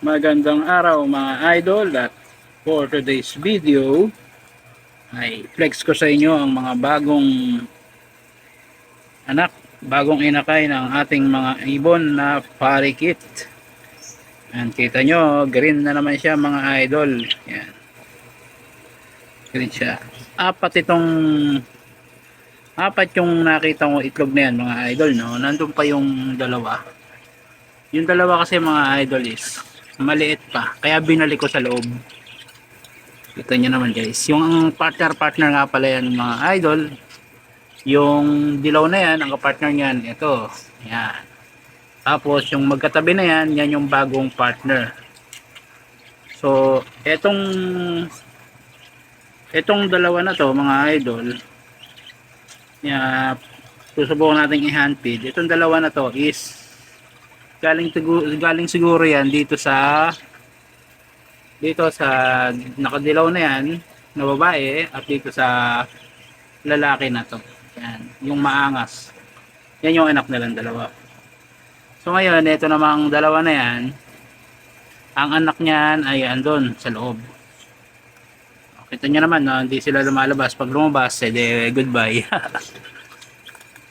Magandang araw mga idol at for today's video ay flex ko sa inyo ang mga bagong anak, bagong inakay ng ating mga ibon na parikit. Yan, kita nyo, green na naman siya mga idol. Yan. Green siya. Apat itong apat yung nakita ko itlog na yan mga idol no. Nandun pa yung dalawa. Yung dalawa kasi mga idol is maliit pa. Kaya binalik ko sa loob. Kita nyo naman guys. Yung partner-partner nga pala yan mga idol. Yung dilaw na yan, ang partner niyan, ito. Yan. Tapos yung magkatabi na yan, yan yung bagong partner. So, etong etong dalawa na to mga idol. Yeah, susubukan natin i-hand feed. Itong dalawa na to is galing siguro, galing siguro yan dito sa dito sa nakadilaw na yan na babae at dito sa lalaki na to. Yan, yung maangas. Yan yung anak nilang dalawa. So ngayon, ito namang dalawa na yan. Ang anak niyan ay andun sa loob. Kita nyo naman, no? hindi sila lumalabas. Pag lumabas, edi goodbye.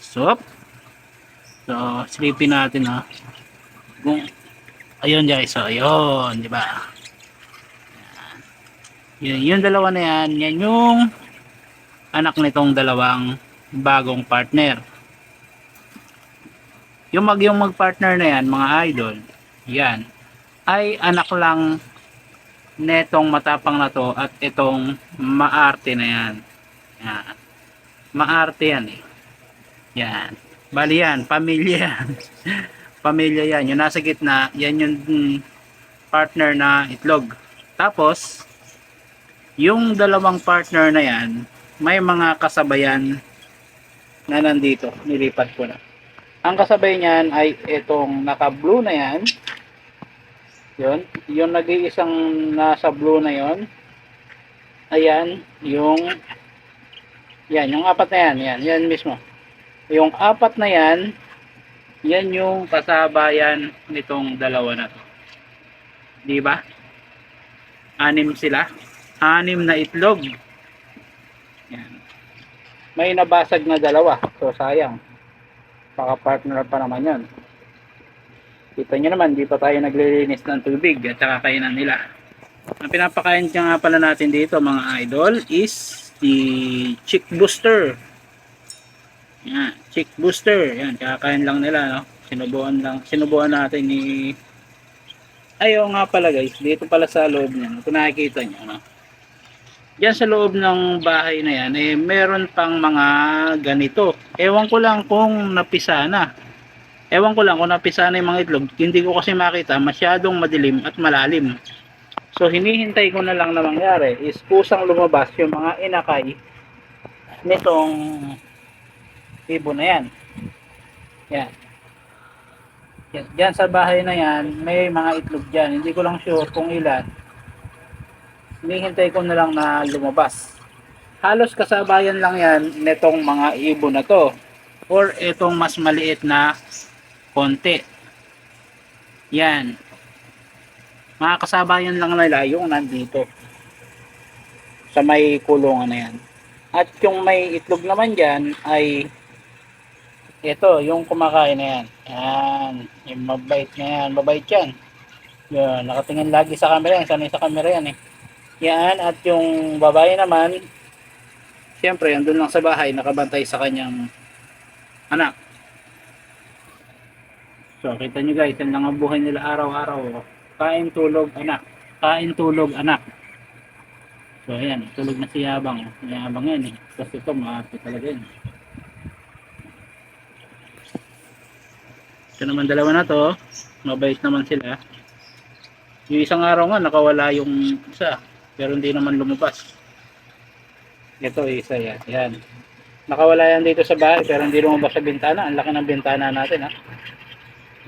So so, sleepy natin ha kung ayun guys so ayun di ba? Yun yung dalawa na yan yan yung anak nitong dalawang bagong partner. Yung mag yung mag partner na yan mga idol yan ay anak lang netong matapang na to at itong maarte na yan. Yan. Maarte yan eh. Yan. Bali yan pamilya pamilya yan. Yung nasa gitna, yan yung mm, partner na itlog. Tapos, yung dalawang partner na yan, may mga kasabayan na nandito. Nilipat ko na. Ang kasabay niyan ay itong naka-blue na yan. Yun. Yung nag-iisang nasa blue na yon Ayan. Yung yan. Yung apat na yan. Yan. Yan mismo. Yung apat na yan, yan yung kasabayan nitong dalawa na to. Di ba? Anim sila. Anim na itlog. Yan. May nabasag na dalawa. So sayang. Baka partner pa naman yan. Kita nyo naman, di pa tayo naglilinis ng tubig at saka kainan nila. Ang pinapakain nga pala natin dito mga idol is the chick booster. Yan, chick booster. Yan, kakain lang nila, no? Sinubuan lang, sinubuan natin ni Ayaw nga pala guys, dito pala sa loob niya, kung nakikita niyo, no? Diyan sa loob ng bahay na yan, eh, meron pang mga ganito. Ewan ko lang kung napisa na. Ewan ko lang kung napisa na yung mga itlog. Hindi ko kasi makita, masyadong madilim at malalim. So, hinihintay ko na lang na mangyari is kusang lumabas yung mga inakay nitong ibon na yan. Yan. Yan. Diyan sa bahay na yan, may mga itlog dyan. Hindi ko lang sure kung ilan. Hinihintay ko na lang na lumabas. Halos kasabayan lang yan nitong mga ibon na to. Or itong mas maliit na konti. Yan. Mga kasabayan lang nila yung nandito. Sa may kulungan na yan. At yung may itlog naman dyan ay ito, yung kumakain na yan. Yan. Yung mabait na yan. Mabait yan. Yan. Nakatingin lagi sa camera yan. Sanay sa camera yan eh. Yan. At yung babae naman, siyempre, andun lang sa bahay, nakabantay sa kanyang anak. So, kita nyo guys, yan lang ang buhay nila araw-araw. Kain, tulog, anak. Kain, tulog, anak. So, ayan. Tulog na si Yabang. Yabang yan eh. Kasi ito, maarte talaga yan. Ito naman dalawa na to, mabait naman sila. Yung isang araw nga nakawala yung isa, pero hindi naman lumabas. Ito isa yan. Yan. Nakawala yan dito sa bahay pero hindi lumabas sa bintana. Ang laki ng bintana natin ha.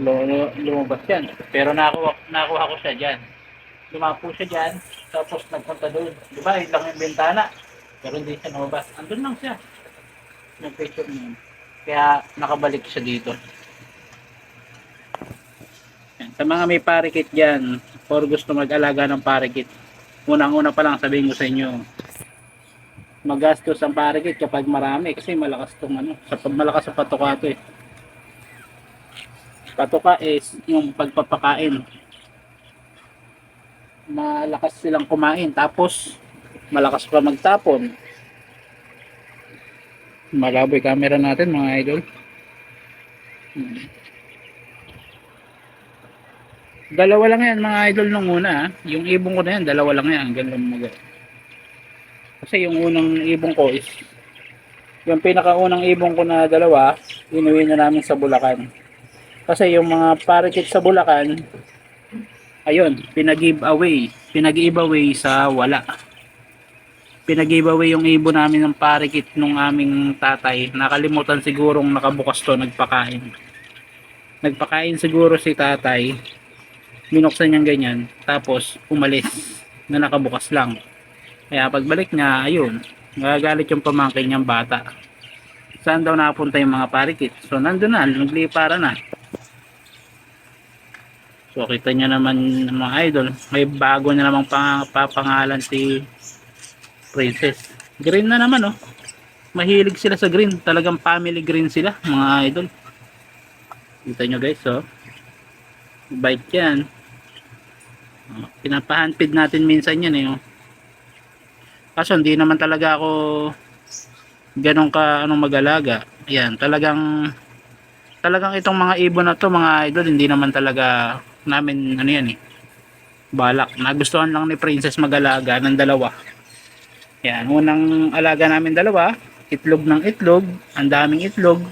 Lu- lumabas yan. Pero nakuha, nakuha ko siya dyan. Lumapo siya dyan, tapos nagpunta doon. Di ba, yun lang yung bintana. Pero hindi siya lumabas. Andun lang siya. Yung picture niya. Kaya nakabalik siya dito. Sa mga may parikit dyan, or gusto mag-alaga ng parikit. Unang-una pa lang sabihin ko sa inyo, magastos ang parikit kapag marami kasi malakas tong ano, sa malakas sa patuka to eh. Patuka is yung pagpapakain. Malakas silang kumain tapos malakas pa magtapon. Malabo yung camera natin mga idol. Hmm. Dalawa lang yan mga idol nung una. ah. Yung ibong ko na yan, dalawa lang yan. Ganun mag Kasi yung unang ibong ko is yung pinakaunang ibong ko na dalawa, inuwi na namin sa Bulacan. Kasi yung mga parakeet sa Bulacan, ayun, pinag-give away. Pinag-give away sa wala. Pinag-give away yung ibon namin ng parakeet nung aming tatay. Nakalimutan sigurong nakabukas to, nagpakain. Nagpakain siguro si tatay binuksan niyang ganyan tapos umalis na nakabukas lang. Kaya pagbalik niya ayun nagagalit yung pamangkin niyang bata. Saan daw napunta yung mga parikit? So nandun na naglipara na. So kita niyo naman mga idol may bago na namang pang- papangalan si princess. Green na naman oh. Mahilig sila sa green. Talagang family green sila mga idol. Kita nyo guys oh. Bite yan Pinapahandpid natin minsan yan eh. Oh. Kaso hindi naman talaga ako ganun ka anong mag-alaga. Ayan, talagang talagang itong mga ibon na to mga idol hindi naman talaga namin ano yan eh. Balak. Nagustuhan lang ni Princess mag-alaga ng dalawa. Yan, unang alaga namin dalawa, itlog ng itlog, ang daming itlog.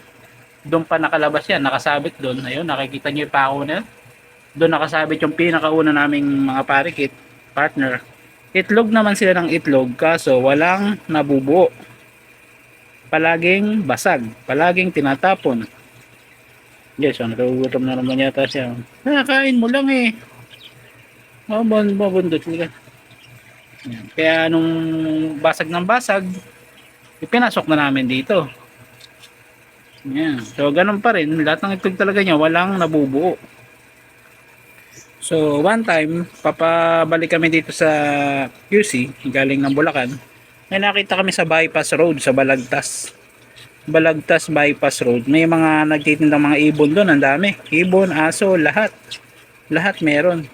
Doon pa nakalabas yan, nakasabit doon. Ayun, nakikita niyo yung pako na doon nakasabit yung pinakauna naming mga parikit partner. Itlog naman sila ng itlog kaso walang nabubuo. Palaging basag palaging tinatapon. Yes so nagugutom na naman yata siya. Nakakain mo lang eh. Mabon mabundot Yan. kaya nung basag ng basag ipinasok na namin dito. Yan so ganun pa rin. Lahat ng itlog talaga niya walang nabubuo So, one time, papabalik kami dito sa QC, galing ng Bulacan. May nakita kami sa bypass road, sa Balagtas. Balagtas bypass road. May mga nagtitindang mga ibon doon, ang dami. Ibon, aso, lahat. Lahat meron.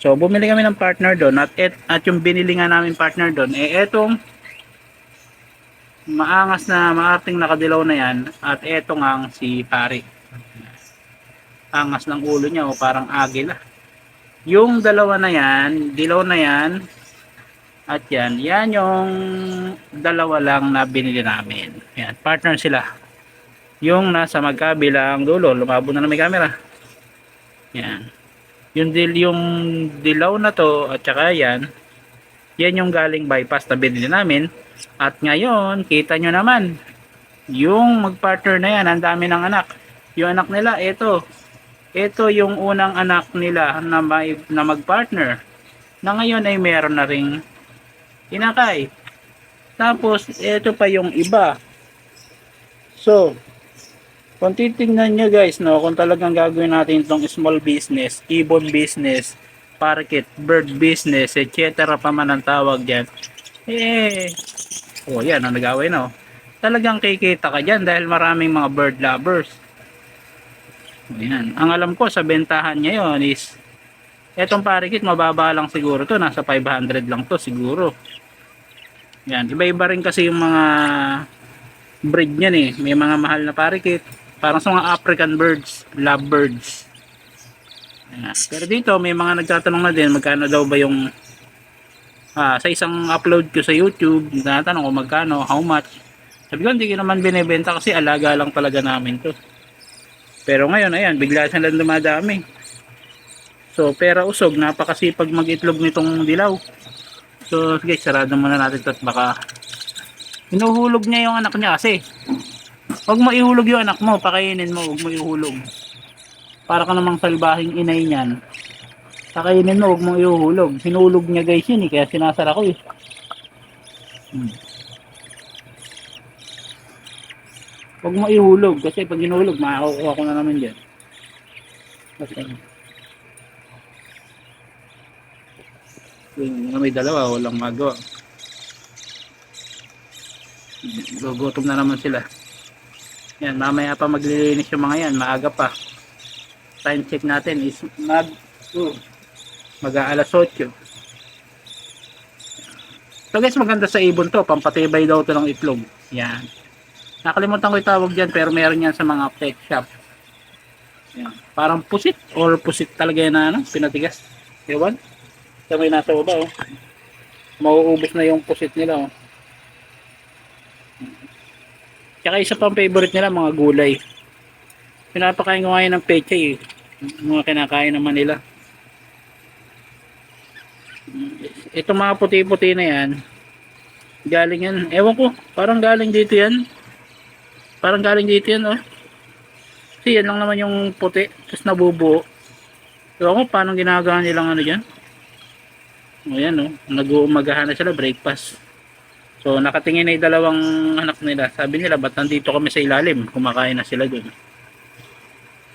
So, bumili kami ng partner doon at, et, at yung binili nga namin partner doon, eh etong maangas na maarting nakadilaw na yan at eto nga si pare angas ng ulo niya o parang agila. Yung dalawa na yan, dilaw na yan, at yan, yan yung dalawa lang na binili namin. Yan, partner sila. Yung nasa magkabilang dulo, lumabo na na may camera. Yan. Yung, dil, yung dilaw na to, at saka yan, yan yung galing bypass na binili namin. At ngayon, kita nyo naman, yung magpartner na yan, ang dami ng anak. Yung anak nila, ito, ito yung unang anak nila na, may, na magpartner na ngayon ay meron na ring inakay. Tapos, ito pa yung iba. So, kung titingnan nyo guys, no, kung talagang gagawin natin itong small business, ibon business, parkit, bird business, etc. pa man ang tawag dyan, eh, oh yan, ang nagawin no. Talagang kikita ka dyan dahil maraming mga bird lovers. Ayan. Ang alam ko sa bentahan niya yon is etong parikit mababa lang siguro to. Nasa 500 lang to siguro. Yan. Iba-iba rin kasi yung mga breed niyan eh. May mga mahal na parikit. Parang sa mga African birds, love birds. Ayan. Pero dito may mga nagtatanong na din magkano daw ba yung ah, sa isang upload ko sa YouTube, tinatanong ko magkano, how much. Sabi ko hindi ko naman binebenta kasi alaga lang talaga namin to. Pero ngayon, ayan, bigla silang dumadami. So, pera usog, napakasipag mag-itlog nitong dilaw. So, sige, sarado muna natin ito at baka hinuhulog niya yung anak niya kasi. Huwag mo ihulog yung anak mo, pakainin mo, huwag mo ihulog. Para ka namang salbahing inay niyan. Pakainin mo, huwag mo ihulog. Hinulog niya guys yun eh, kaya sinasara ko eh. Hmm. Huwag mo ihulog kasi pag hinulog, makakakuha ko na naman dyan. Okay. Yung mga may dalawa, walang magawa. Gugutom na naman sila. Yan, mamaya pa maglilinis yung mga yan, maaga pa. Time check natin is mag uh, mag alas 8. So guys, maganda sa ibon to, pampatibay daw to ng itlog. Yan. Nakalimutan ko itawag dyan, pero meron yan sa mga pet shop. Yan. Parang pusit, or pusit talaga yan na ano, pinatigas. Ewan. Sa may nasa baba, oh. Mauubos na yung pusit nila, oh. Tsaka isa pang favorite nila, mga gulay. Pinapakain ko ngayon ng pechay, eh. Mga kinakain naman nila. Ito mga puti-puti na yan, galing yan, ewan ko, parang galing dito yan. Parang galing dito yan, oh. Kasi yan lang naman yung puti, tapos nabubuo. Ewan ko, paano ginagawa nilang ano dyan. O yan, oh. Nag-uumagahan na sila, breakfast. So, nakatingin na yung dalawang anak nila. Sabi nila, ba't nandito kami sa ilalim? Kumakain na sila dun.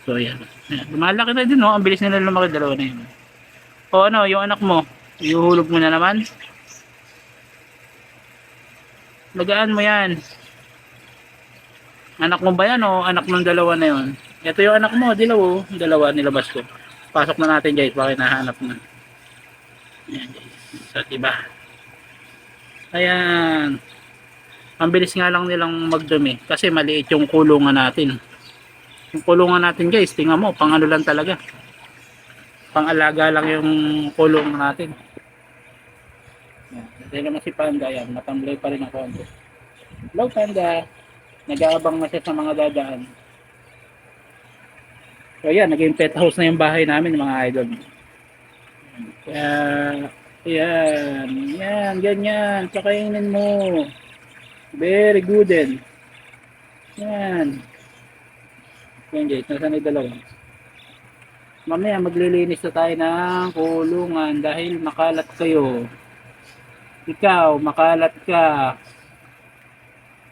So, yan. yan. Lumalaki na din, no? Ang bilis nila lumaki, dalawa na yun. O ano, yung anak mo, ihuhulog mo na naman. Lagaan mo yan. Anak mo ba yan o anak ng dalawa na yun? Ito yung anak mo, dilaw oh. Dalawa nilabas ko. Pasok na natin guys, baka nahanap na. Ayan guys. Sa iba. Ayan. Ang bilis nga lang nilang magdumi kasi maliit yung kulungan natin. Yung kulungan natin guys, tingnan mo, pang ano lang talaga. Pang alaga lang yung kulungan natin. Yan. Hindi naman si Panda yan, matamlay pa rin ang konti. Hello Panda. Nag-aabang na siya sa mga dadaan. So yan, naging pet house na yung bahay namin mga idol. Kaya, yan, yan, ganyan, kakainin mo. Very good din. Yan. Yan guys, nasa na dalawa. Mamaya maglilinis na tayo ng kulungan dahil makalat kayo. Ikaw, makalat ka.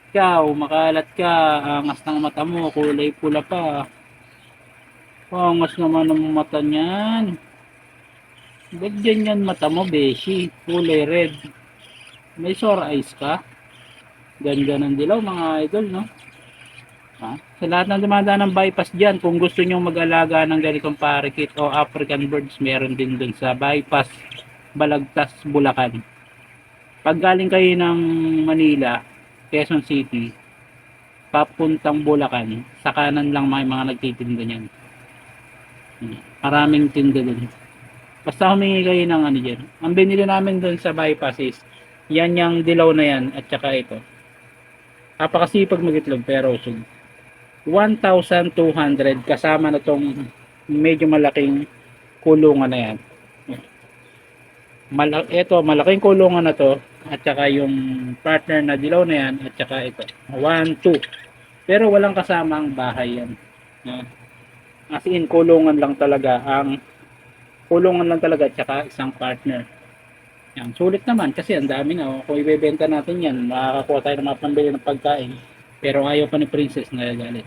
Ikaw, makalat ka. Angas ng mata mo, kulay pula pa. Angas naman ng mata niyan. Ba't ganyan mata mo, Beshi? Kulay red. May sore eyes ka? Ganda ng dilaw, mga idol, no? Ha? Sa lahat ng dumadaan ng bypass dyan, kung gusto nyo mag-alaga ng ganitong parikit o African birds, meron din dun sa bypass Balagtas, Bulacan. Pag galing kayo ng Manila, Quezon City, papuntang Bulacan, sa kanan lang may mga nagtitinda niyan. Hmm. Maraming tinda dun. Basta humingi kayo ng ano dyan. Ang binili namin dun sa bypass is, yan yung dilaw na yan at saka ito. Napakasipag magitlog pero usog. 1,200 kasama na tong medyo malaking kulungan na yan. Mala ito, malaking kulungan na to at saka yung partner na dilaw na yan at saka ito. 1, 2. Pero walang kasama ang bahay yan. Yan. As in, kulungan lang talaga ang kulungan lang talaga at saka isang partner. Yan, sulit naman kasi ang dami na. oh. Kung ibebenta natin yan, makakakuha tayo ng mga pambili ng pagkain. Pero ayaw pa ni Princess na galit.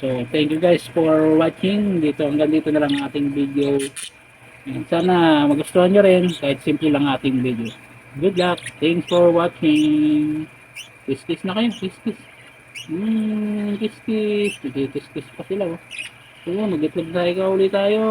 So, thank you guys for watching. Dito, hanggang dito na lang ang ating video. Sana magustuhan nyo rin kahit simple lang ating video. Good luck. Thanks for watching. Kiss kiss na kayo. Kiss kiss. Hmm, kiss kiss. Kiss kiss pa sila. Oh. So, mag-itlog tayo ka ulit tayo.